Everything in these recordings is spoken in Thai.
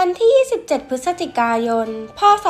วันที่ 27 พฤศจิกายน พศ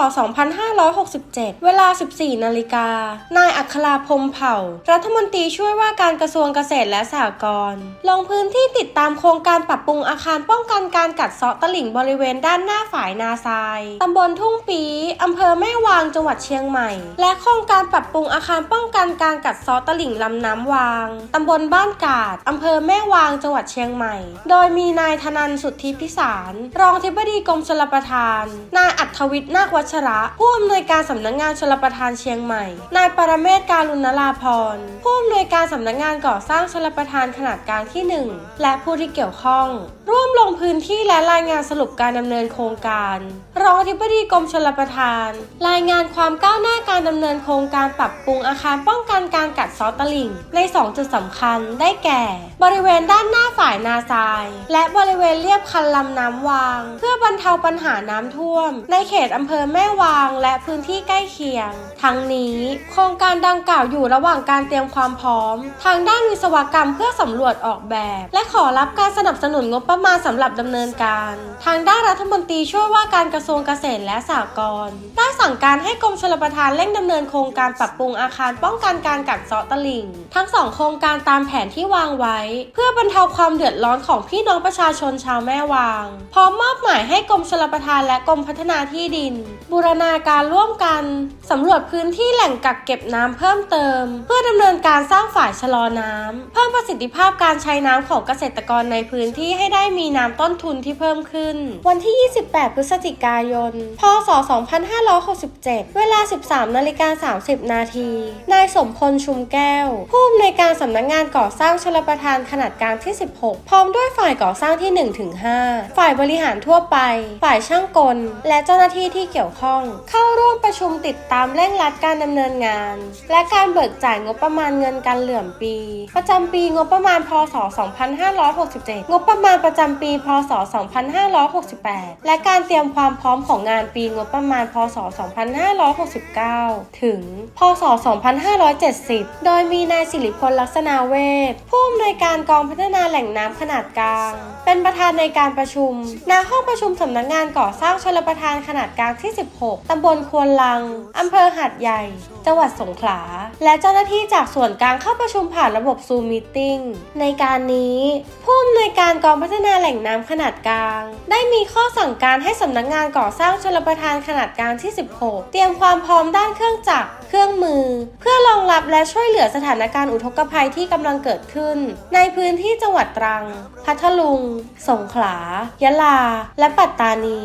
2567 เวลา 14 นาฬิกา นายอัคราพรมเผ่า รัฐมนตรีช่วยว่าการกระทรวงเกษตรและสหกรณ์ ลงพื้นที่ติดตามโครงการปรับปรุงอาคารป้องกันการกัดเซาะตลิ่งบริเวณด้านหน้าฝายนาทราย ตำบลทุ่งปีอำเภอแม่วางจังหวัดเชียงใหม่ และโครงการปรับปรุงอาคารป้องกันการกัดเซาะตลิ่งลำน้ำวาง ตำบลบ้านกาดอำเภอแม่วางจังหวัดเชียงใหม่ โดยมีนายธนันสุทธิพิสาร รองอธิบดีกรมชลประทาน นายอัธวิทย์นาควัชระ ผู้อำนวยการสำนักงานชลประทานเชียงใหม่ นายปรเมศการุณลาพร ผู้อำนวยการสำนักงานก่อสร้างชลประทานขนาดกลางที่ 1 และผู้ที่เกี่ยวข้อง ร่วมลงพื้นที่และรายงานสรุปการดำเนินโครงการรองอธิบดีกรมชลประทาน รายงานความก้าวหน้าการดำเนินโครงการปรับปรุงอาคารป้องกันการกัดเซาะตลิ่ง ใน 2 จุดสำคัญได้แก่ บริเวณด้านหน้าฝ่ายนาทราย และบริเวณเรียบคันลำน้ำวาง เพื่อบรรเทาปัญหาน้ำท่วม ในเขตอำเภอแม่วางและพื้นที่ใกล้เคียง ทั้งนี้โครงการดังกล่าวอยู่ระหว่างการเตรียมความพร้อม ทางด้านวิศวกรรมเพื่อสำรวจออกแบบ และขอรับการสนับสนุนงบประมาณสำหรับดำเนินการ ทางด้านรัฐมนตรีช่วยว่าการกระทรวงเกษตรและสหกรณ์ได้สั่งการให้กรมชลประทานเร่งดำเนินโครงการปรับปรุงอาคารป้องกันการกัดเซาะตลิ่ง ทั้งสองโครงการตามแผนที่วางไว้ เพื่อบรรเทาความเดือดร้อนของพี่น้องประชาชนชาวแม่วาง พร้อมมอบหมายให้กรมชลประทานและกรมพัฒนาที่ดิน บูรณาการร่วมกันสำรวจพื้นที่แหล่งกักเก็บน้ำเพิ่มเติม เพื่อดำเนินการสร้างฝ่ายชะลอน้ำเพิ่มประสิทธิภาพการใช้น้ำของเกษตรกรในพื้นที่ให้ได้มีน้ำต้นทุนที่เพิ่มขึ้น วันที่ 28 พฤศจิกายน พศ 2567 เวลา 13นาฬิกา30 นาที นายสมพลชุมแก้ว ผู้อำนวยการสำนักงานก่อสร้างชลประทานขนาดกลางที่ 16 พร้อมด้วยฝ่ายก่อสร้างที่ 1-5 ฝ่ายบริหารทั่วไปฝ่ายช่างกล และเจ้าหน้าที่ที่เกี่ยวข้อง เข้าร่วมประชุมติดตามเร่งรัดการดำเนินงาน และการเบิกจ่ายงบประมาณเงินการเหลื่อมปี ประจำปีงบประมาณพศ 2567 งบประมาณประจำปี พศ 2568 และการเตรียมความพร้อมของงานปีงบประมาณ พศ 2569 ถึง พศ 2570 โดยมีนายสิริพลลักษณาเวชผู้อำนวยการกองพัฒนาแหล่งน้ำขนาดกลาง เป็นประธานในการประชุมณห้องประชุมสำนักงานก่อสร้างชลประทานขนาดกลางที่ 16 ตำบลควนลัง อำเภอหาดใหญ่ จังหวัดสงขลา และเจ้าหน้าที่จากส่วนกลางเข้าประชุมผ่านระบบซูมมิ팅ในการนี้ ผู้อำนวยการกองพัฒนาแหล่งน้ำขนาดกลาง ได้มีข้อสั่งการให้สำนักงานก่อสร้างชลประทานขนาดกลางที่ 16 เตรียมความพร้อมด้านเครื่องจักร เครื่องมือ เพื่อรองรับและช่วยเหลือสถานการณ์อุทกภัยที่กำลังเกิดขึ้น ในพื้นที่จังหวัดตรัง พัทลุง สงขลา ยะลา และปัตตานี